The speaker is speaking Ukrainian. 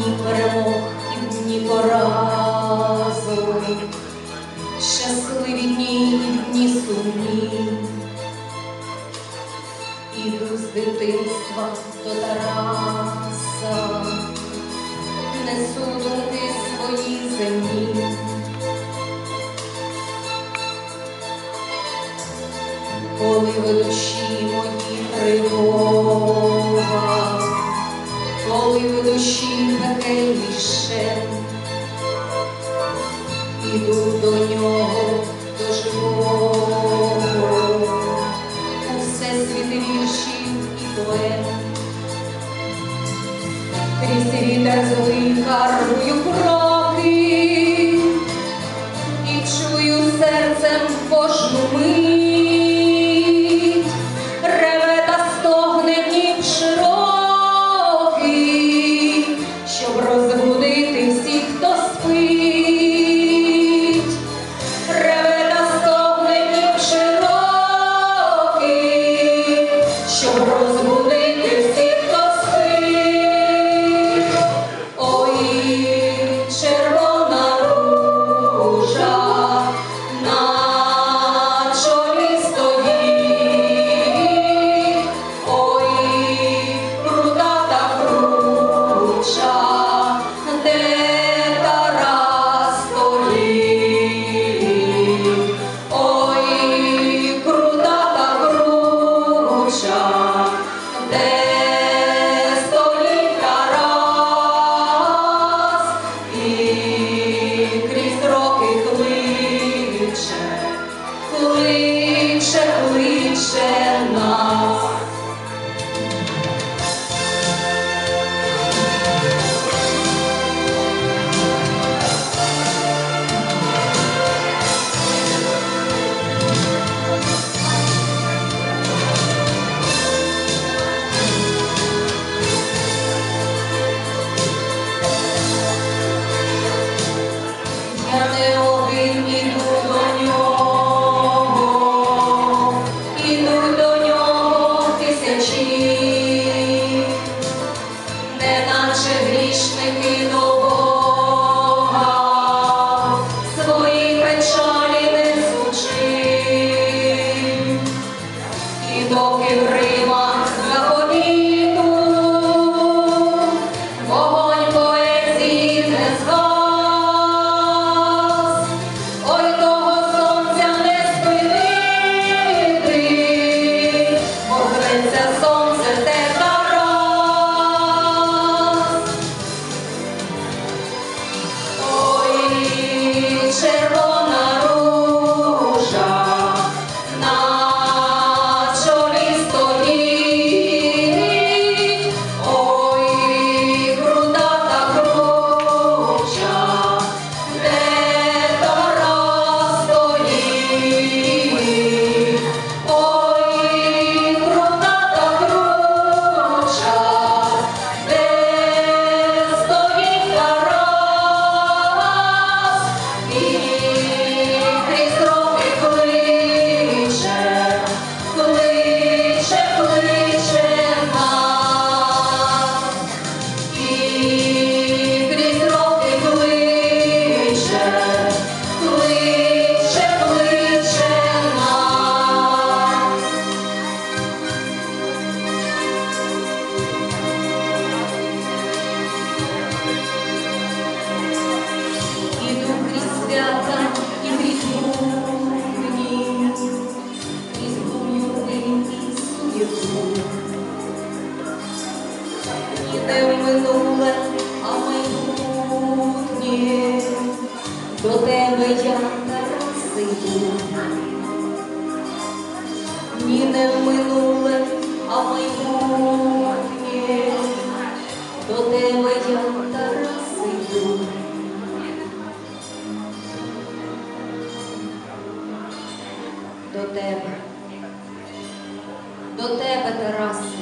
дні перемог і в дні поразок, щасливі дні і дні сумні, іду з дитинства до Тараса, несу думки свої землі. Коли в душі мої тривога, коли в душі пекельний іду до нього до живого, у всесвіт віршів і поет, крізь вітер злий карую кров. минуле, а майбутнє до тебе я не. Ні не минуле, а майбутнє до тебе я тарасию. До тебе, до тебе, Тарас.